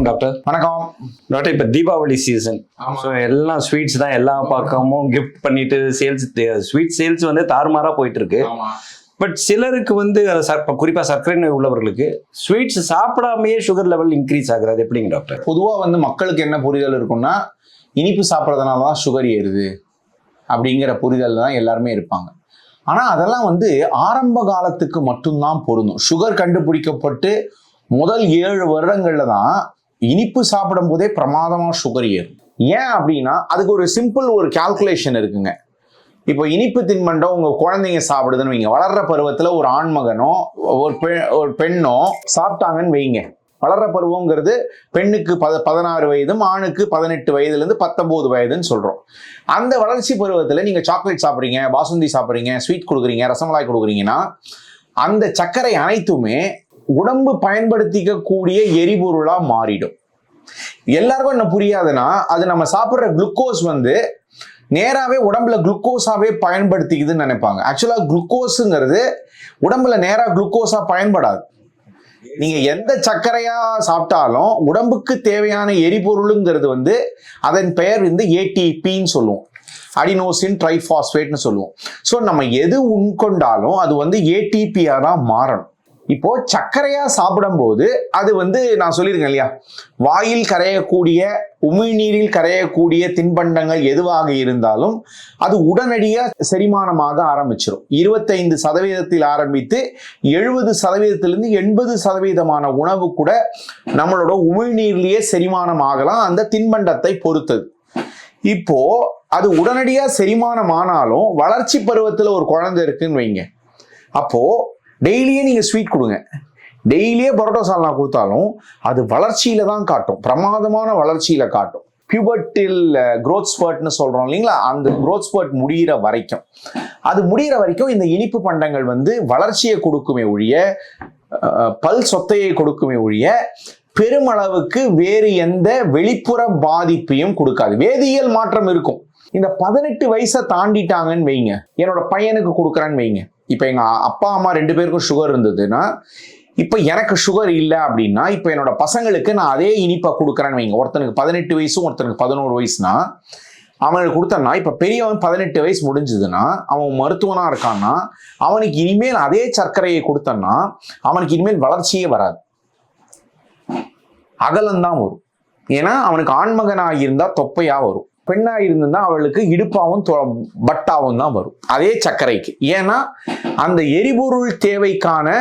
வணக்கம் டாக்டர். வணக்கம். டாக்டர் இப்போ தீபாவளி சீசன். ஸோ எல்லாம் ஸ்வீட்ஸ் தான் எல்லா பக்கமும் கிஃப்ட் பண்ணிட்டு சேல்ஸ் ஸ்வீட் சேல்ஸ் வந்து தாறுமாறா போயிட்டு இருக்கு பட் சிலருக்கு வந்து அது சர்- இப்ப குறிப்பா சர்க்கரை நோய் உள்ளவர்களுக்கு ஸ்வீட்ஸ் சாப்பிடாமயே சுகர் லெவல் இன்க்ரீஸ் ஆகுது அது எப்படிங்க டாக்டர்? பொதுவா வந்து மக்களுக்கு என்ன புரிதல் இருக்கும்னா இனிப்பு சாப்பிட்றதுனால தான் சுகர் ஏறுது அப்படிங்கிற புரிதல் தான் எல்லாருமே இருப்பாங்க. ஆனா அதெல்லாம் வந்து ஆரம்ப காலத்துக்கு மட்டும்தான் பொருந்தும். சுகர் கண்டுபிடிக்கப்பட்டு முதல் ஏழு வருடங்கள்ல தான் இனிப்பு சாப்பிடும் போதே பிரமாதமாக சுகர் ஏறும். ஏன் அப்படின்னா அதுக்கு ஒரு சிம்பிள் ஒரு கால்குலேஷன் இருக்குங்க. இப்போ இனிப்பு தின்பண்டம் உங்க குழந்தைங்க சாப்பிடுதுன்னு வைங்க. வளர்ற பருவத்தில் ஒரு ஆண்மகனோ ஒரு பெ ஒரு பெண்ணோ சாப்பிட்டாங்கன்னு வைங்க. வளர்ற பருவங்கிறது பெண்ணுக்கு பத பதினாறு வயதும் ஆணுக்கு பதினெட்டு வயதுலேருந்து பத்தொம்போது வயதுன்னு சொல்கிறோம் அந்த வளர்ச்சி பருவத்தில் நீங்கள் சாக்லேட் சாப்பிட்றீங்க பாசுந்தி சாப்பிட்றீங்க ஸ்வீட் கொடுக்குறீங்க ரசமலாய் கொடுக்குறீங்கன்னா அந்த சர்க்கரை அனைத்துமே உடம்பு பயன்படுத்திக்கக்கூடிய எரிபொருளாக மாறிடும். எல்லாருக்கும் என்ன புரியாதுன்னா அது நம்ம சாப்பிட்ற குளுக்கோஸ் வந்து நேராகவே உடம்புல குளுக்கோஸாகவே பயன்படுத்திக்குதுன்னு நினைப்பாங்க. ஆக்சுவலாக குளுக்கோஸுங்கிறது உடம்புல நேராக குளுக்கோஸாக பயன்படாது. நீங்க எந்த சர்க்கரையா சாப்பிட்டாலும் உடம்புக்கு தேவையான எரிபொருளுங்கிறது வந்து அதன் பெயர் வந்து ஏடிபின்னு சொல்லுவோம். அடினோசின் ட்ரைஃபாஸ்பேட்னு சொல்லுவோம். ஸோ நம்ம எது உட்கொண்டாலும் அது வந்து ஏடிபியாக தான் மாறணும். இப்போ சர்க்கரையா சாப்பிடும்போது அது வந்து நான் சொல்லியிருக்கேன் இல்லையா? வாயில் கரையக்கூடிய உமிழ்நீரில் கரையக்கூடிய தின்பண்டங்கள் எதுவாக இருந்தாலும் அது உடனடியாக செரிமானமாக ஆரம்பிச்சிடும் இருபத்தைந்து சதவீதத்தில் ஆரம்பித்து எழுபது சதவீதத்திலிருந்து எண்பது சதவீதமான உணவு கூட நம்மளோட உமிழ்நீர்லேயே செரிமானம் ஆகலாம் அந்த தின்பண்டத்தை பொறுத்தது. இப்போ அது உடனடியாக செரிமானம் ஆனாலும் வளர்ச்சி பருவத்தில் ஒரு குழந்தை இருக்குன்னு வைங்க. அப்போ டெய்லியே நீங்கள் ஸ்வீட் கொடுங்க. டெய்லியே பரோட்டா சால்னா கொடுத்தாலும் அது வளர்ச்சியில தான் காட்டும். பிரமாதமான வளர்ச்சியில காட்டும். பியூபர்டில் க்ரோத் ஸ்பர்ட்னு சொல்கிறோம் இல்லைங்களா? அந்த க்ரோத் ஸ்பர்ட் முடிகிற வரைக்கும். அது முடிகிற வரைக்கும் இந்த இனிப்பு பண்டங்கள் வந்து வளர்ச்சியை கொடுக்குமே ஒழிய பல் சொத்தையை கொடுக்குமே ஒழிய பெருமளவுக்கு வேறு எந்த வெளிப்புற பாதிப்பையும் கொடுக்காது. வேதியியல் மாற்றம் இருக்கும். இந்த பதினெட்டு வயசை தாண்டிட்டாங்கன்னு வைங்க. என்னோட பையனுக்கு கொடுக்குறேன்னு வைங்க. இப்போ எங்கள் அப்பா அம்மா ரெண்டு பேருக்கும் சுகர் இருந்ததுன்னா இப்போ எனக்கு சுகர் இல்லை அப்படின்னா இப்போ என்னோட பசங்களுக்கு நான் அதே இனிப்பை கொடுக்குறேன்னு வைங்க. ஒருத்தனுக்கு பதினெட்டு வயசும் ஒருத்தனுக்கு பதினோரு வயசுனா அவனுக்கு கொடுத்தனா இப்போ பெரியவன் பதினெட்டு வயசு முடிஞ்சதுன்னா அவன் மருத்துவனாக இருக்கான்னா அவனுக்கு இனிமேல் அதே சர்க்கரையை கொடுத்தன்னா அவனுக்கு இனிமேல் வளர்ச்சியே வராது. அகலந்தான் வரும். ஏன்னா அவனுக்கு ஆண்மகனாக இருந்தால் தொப்பையாக வரும். பெண்ணாக இருந்திருந்தா அவளுக்கு இடுப்பாவும் தொ- பட்டாவும் தான் வரும். அதே சர்க்கரைக்கு. ஏன்னா அந்த எரிபொருள் தேவைக்கான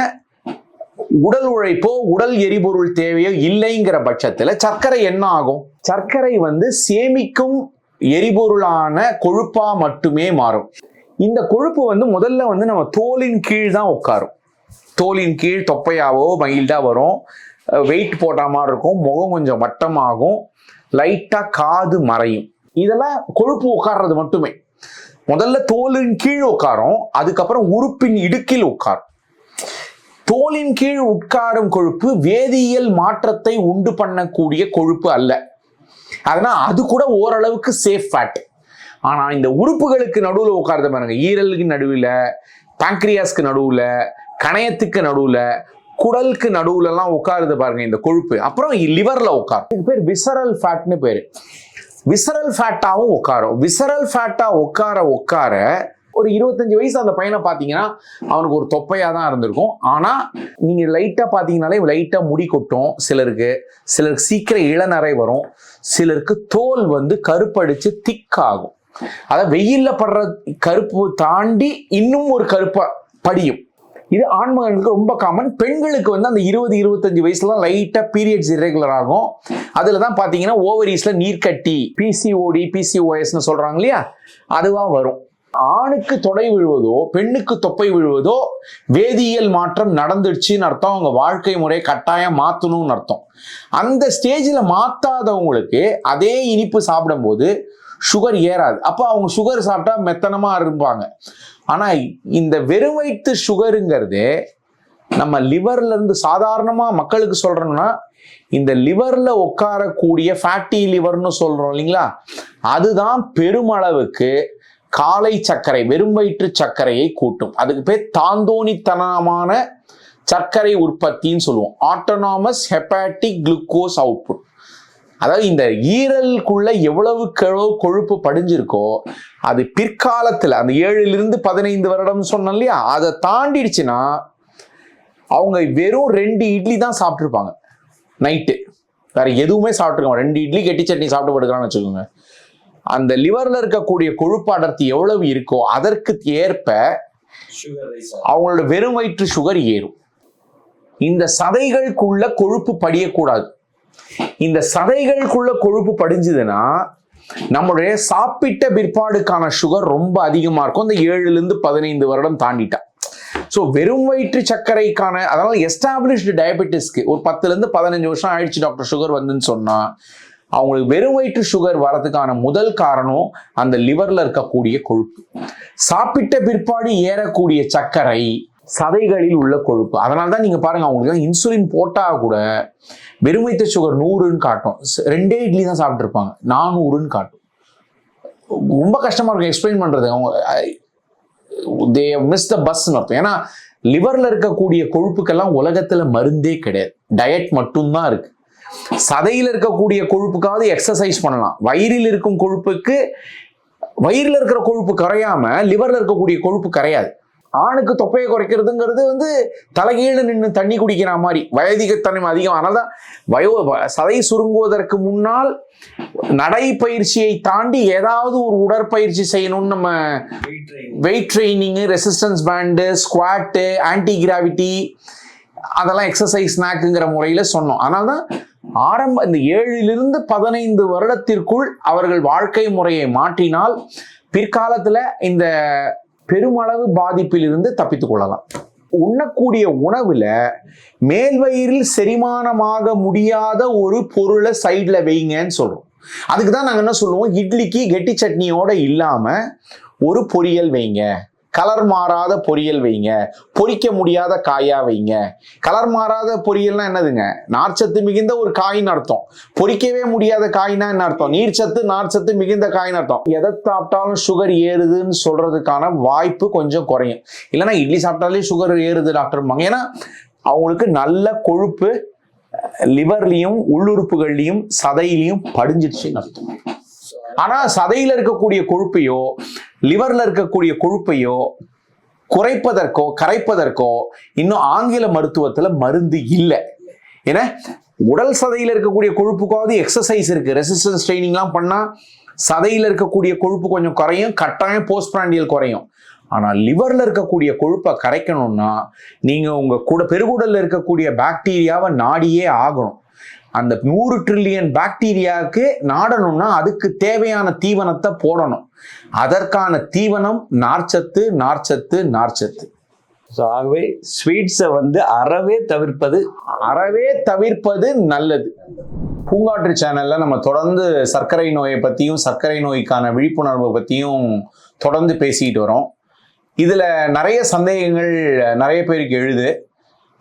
உடல் உழைப்போ உடல் எரிபொருள் தேவையோ இல்லைங்கிற பட்சத்தில் சர்க்கரை என்ன ஆகும்? சர்க்கரை வந்து சேமிக்கும் எரிபொருளான கொழுப்பா மட்டுமே மாறும். இந்த கொழுப்பு வந்து முதல்ல வந்து நம்ம தோலின் கீழ் தான் உட்காரும். தோலின் கீழ் தொப்பையாவோ மயில்டா வரும். வெயிட் போட்ட மாதிரி இருக்கும். முகம் கொஞ்சம் வட்டமாகும். லைட்டாக காது மறையும். இதெல்லாம் கொழுப்பு உட்கார்றது மட்டுமே. முதல்ல தோலின் கீழ் உட்காரும் அதுக்கப்புறம் உறுப்பின் இடுக்கில் உட்காரும். தோலின் கீழ் உட்காரும் கொழுப்பு வேதியியல் மாற்றத்தை உண்டு பண்ணக்கூடிய கொழுப்பு அல்ல. அதனால அது கூட ஓரளவுக்கு சேஃப் ஃபேட் ஆனா இந்த உறுப்புகளுக்கு நடுவில் உட்கார்றது பாருங்க. ஈரலுக்கு நடுவில் பாங்க்ரியாஸ்க்கு நடுவுல கணையத்துக்கு நடுவுல குடலுக்கு நடுவுல எல்லாம் உட்காருது பாருங்க இந்த கொழுப்பு. அப்புறம் லிவர்ல உட்காரு இதுக்கு பேர் விசரல் ஃபேட்னு பேரு. விசரல் ஃபேட்டாகவும் உட்காரும். விசரல் ஃபேட்டாக உட்கார உட்கார ஒரு இருபத்தஞ்சு வயசு அந்த பையனை பார்த்தீங்கன்னா அவனுக்கு ஒரு தொப்பையாக தான் இருந்திருக்கும். ஆனால் நீங்கள் லைட்டாக பார்த்தீங்கனாலே லைட்டாக முடி கொட்டும் சிலருக்கு. சிலருக்கு சீக்கிரம் இளநரை வரும். சிலருக்கு தோல் வந்து கருப்படிச்சு திக்காகும். அதாவது வெயிலில் படுற கருப்பு தாண்டி இன்னும் ஒரு கருப்பை படியும். இது ஆண்மகனுக்கு ரொம்ப காமன் பெண்களுக்கு வந்து அந்த இருபது இருபத்தஞ்சு வயசுலாம் லைட்டா பீரியட்ஸ் இரெகுலர் ஆகும். அதுல தான் பாத்தீங்கன்னா ஓவரீஸ்ல நீர்க்கட்டி பிசிஓடி பிசிஓஎஸ்னு சொல்றாங்க இல்லையா? அதுவா வரும். ஆணுக்கு தொடை விழுவதோ பெண்ணுக்கு தொப்பை விழுவதோ வேதியியல் மாற்றம் நடந்துடுச்சுன்னு அர்த்தம். அவங்க வாழ்க்கை முறையை கட்டாயம் மாற்றணும்னு அர்த்தம். அந்த ஸ்டேஜில் மாற்றாதவங்களுக்கு அதே இனிப்பு சாப்பிடும்போது சுகர் ஏறாது. அப்போ அவங்க சுகர் சாப்பிட்டா மெத்தனமாக இருப்பாங்க ஆனால் இந்த வெறும் வயிற்று சுகருங்கிறது நம்ம லிவர்ல இருந்து மக்களுக்கு சொல்கிறோம்னா இந்த லிவர்ல உட்காரக்கூடிய ஃபேட்டி லிவர்னு சொல்கிறோம் இல்லைங்களா? அதுதான் பெருமளவுக்கு காலை சர்க்கரை வெறும் வயிற்று சர்க்கரையை கூட்டும். அதுக்கு பேர் தாந்தோணித்தனமான சர்க்கரை உற்பத்தின்னு சொல்லுவோம். ஆட்டோனாமஸ் ஹெப்பாட்டிக் குளுக்கோஸ் அவுட்புட் அதாவது இந்த ஈரலுக்குள்ள எவ்வளவுக்கு எவ்வளவு கொழுப்பு படிஞ்சிருக்கோ அது பிற்காலத்தில் அந்த ஏழுல இருந்து பதினைந்து வருடம் சொன்னோம் இல்லையா? அதை தாண்டிடுச்சுன்னா அவங்க வெறும் ரெண்டு இட்லி தான் சாப்பிட்ருப்பாங்க நைட்டு. வேற எதுவுமே சாப்பிட்ருக்காங்க ரெண்டு இட்லி கெட்டி சட்னி சாப்பிட்டு படுக்கிறான்னு வச்சுக்கோங்க. அந்த லிவர்ல இருக்கக்கூடிய கொழுப்பு அடர்த்தி எவ்வளவு இருக்கோ அதற்கு ஏற்ப அவங்களோட வெறும் வயிற்று சுகர் ஏறும். இந்த சதைகளுக்குள்ள கொழுப்பு படியக்கூடாது. இந்த சதைகளுக்குள்ள கொழுப்பு படிஞ்சதுன்னா நம்மளுடைய சாப்பிட்ட பிற்பாடுக்கான சுகர் ரொம்ப அதிகமா இருக்கும். இந்த ஏழுல இருந்து பதினைந்து வருடம் தாண்டிட்டா. ஸோ வெறும் வயிற்று சர்க்கரைக்கான அதனால எஸ்டாப்ளிஷ்டு டயபெட்டிஸ்க்கு ஒரு பத்துல இருந்து பதினஞ்சு வருஷம் ஆயிடுச்சு டாக்டர் சுகர் வந்துன்னு சொன்னா அவங்களுக்கு வெறும் வயிற்று சுகர் வரதுக்கான முதல் காரணம் அந்த லிவர்ல இருக்கக்கூடிய கொழுப்பு. சாப்பிட்ட பிற்பாடு ஏறக்கூடிய சர்க்கரை சதைகளில் உள்ள கொழுப்பு. அதனால தான் நீங்க பாருங்க அவங்களுக்கு இன்சுலின் போட்டா கூட வெறுமைத்த சுகர் நூறுன்னு காட்டும். ரெண்டே இட்லி தான் சாப்பிட்டுருப்பாங்க. நானூறுன்னு காட்டும். ரொம்ப கஷ்டமா இருக்கும் எக்ஸ்பிளைன் பண்றது. அவங்க தே மிஸ் த பஸ்ன்னு அர்த்தம். ஏன்னா லிவர்ல இருக்கக்கூடிய கொழுப்புக்கெல்லாம் உலகத்துல மருந்தே கிடையாது. டயட் மட்டும்தான் இருக்கு. சதையில் இருக்கக்கூடிய கொழுப்புக்காவது எக்ஸசைஸ் பண்ணலாம். வயிறில் இருக்கும் கொழுப்புக்கு வயிறில் இருக்கிற கொழுப்பு கரையாம லிவர்ல இருக்கக்கூடிய கொழுப்பு கரையாது. ஆணுக்கு தொப்பையை குறைக்கிறதுங்கிறது வந்து தலைகீழ நின்று தண்ணி குடிக்கிற மாதிரி வயதிகத்தன்மை அதிகம். அதனால தான் வயோ சதை சுருங்குவதற்கு முன்னால் நடைப்பயிற்சியை தாண்டி ஏதாவது ஒரு உடற்பயிற்சி செய்யணும்னு நம்ம weight training resistance band squat anti gravity அதெல்லாம் எக்ஸசைஸ் ஸ்நாக்குங்கிற முறையில் சொன்னோம். அதனால தான் ஆரம்ப இந்த ஏழிலிருந்து பதினைந்து வருடத்திற்குள் அவர்கள் வாழ்க்கை முறையை மாற்றினால் பிற்காலத்தில் இந்த பெருமளவு பாதிப்பிலிருந்து தப்பித்துக் கொள்ளலாம். உண்ணக்கூடிய உணவுல மேல்வயிறில் செரிமானமாக முடியாத ஒரு பொருளை சைடில் வைங்கன்னு சொல்றோம். அதுக்கு தான் நாங்கள் என்ன சொல்லுவோம்? இட்லிக்கு கெட்டி சட்னியோட இல்லாம ஒரு பொரியல் வைங்க. கலர் மாறாத பொரியல் வைங்க. பொறிக்க முடியாத காயா வைங்க. கலர் மாறாத பொரியல்னா என்னதுங்க? நார்ச்சத்து மிகுந்த ஒரு காயின் அர்த்தம். பொறிக்கவே முடியாத காய்னா என்ன அர்த்தம்? நீர்ச்சத்து நார்ச்சத்து மிகுந்த காயின் அர்த்தம். எதை சாப்பிட்டாலும் சுகர் ஏறுதுன்னு சொல்றதுக்கான வாய்ப்பு கொஞ்சம் குறையும். இல்லைன்னா இட்லி சாப்பிட்டாலே சுகர் ஏறுது டாக்டர் ஏன்னா அவங்களுக்கு நல்ல கொழுப்பு லிவர்லையும் உள்ளுறுப்புகள்லையும் சதையிலையும் படிஞ்சிடுச்சுன்னு அர்த்தம். ஆனா சதையில இருக்கக்கூடிய கொழுப்பையோ லிவர்ல இருக்கக்கூடிய கொழுப்பையோ குறைப்பதற்கோ கரைப்பதற்கோ இன்னும் ஆங்கில மருத்துவத்துல மருந்து இல்லை. ஏன்னா உடல் சதையில இருக்கக்கூடிய கொழுப்புக்காவது எக்ஸசைஸ் இருக்கு. ரெசிஸ்டன்ஸ் ட்ரைனிங்லாம் பண்ணா சதையில இருக்கக்கூடிய கொழுப்பு கொஞ்சம் குறையும் கட்டாயம் போஸ்ட் பிராண்டியல் குறையும். ஆனால் லிவர்ல இருக்கக்கூடிய கொழுப்பை கரைக்கணும்னா நீங்க உங்க கூட பெருகுடல்ல இருக்கக்கூடிய பாக்டீரியாவை நாடியே ஆகணும். அந்த நூறு ட்ரில்லியன் பாக்டீரியாவுக்கு நாடணும்னா அதுக்கு தேவையான தீவனத்தை போடணும். அதற்கான தீவனம் நார்ச்சத்து நார்ச்சத்து நார்ச்சத்து. ஸோ ஆகவே ஸ்வீட்ஸை வந்து அறவே தவிர்ப்பது அறவே தவிர்ப்பது நல்லது. பூங்காற்று சேனல்ல நம்ம தொடர்ந்து சர்க்கரை நோயை பத்தியும் சர்க்கரை நோய்க்கான விழிப்புணர்வை பத்தியும் தொடர்ந்து பேசிட்டு வரோம். இதுல நிறைய சந்தேகங்கள் நிறைய பேருக்கு எழுது.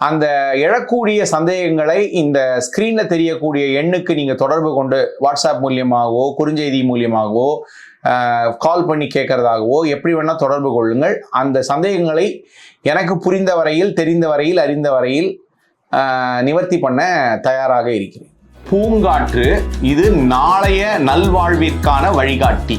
அந்த எழக்கூடிய சந்தேகங்களை இந்த ஸ்க்ரீனில் தெரியக்கூடிய எண்ணுக்கு நீங்கள் தொடர்பு கொண்டு வாட்ஸ்அப் மூலியமாகவோ குறுஞ்செய்தி மூலியமாகவோ கால் பண்ணி கேட்கறதாகவோ எப்படி வேணால் தொடர்பு கொள்ளுங்கள். அந்த சந்தேகங்களை எனக்கு புரிந்த வரையில் தெரிந்த வரையில் அறிந்த வரையில் நிவர்த்தி பண்ண தயாராக இருக்கிறேன். பூங்காற்று இது நாளைய நல்வாழ்விற்கான வழிகாட்டி.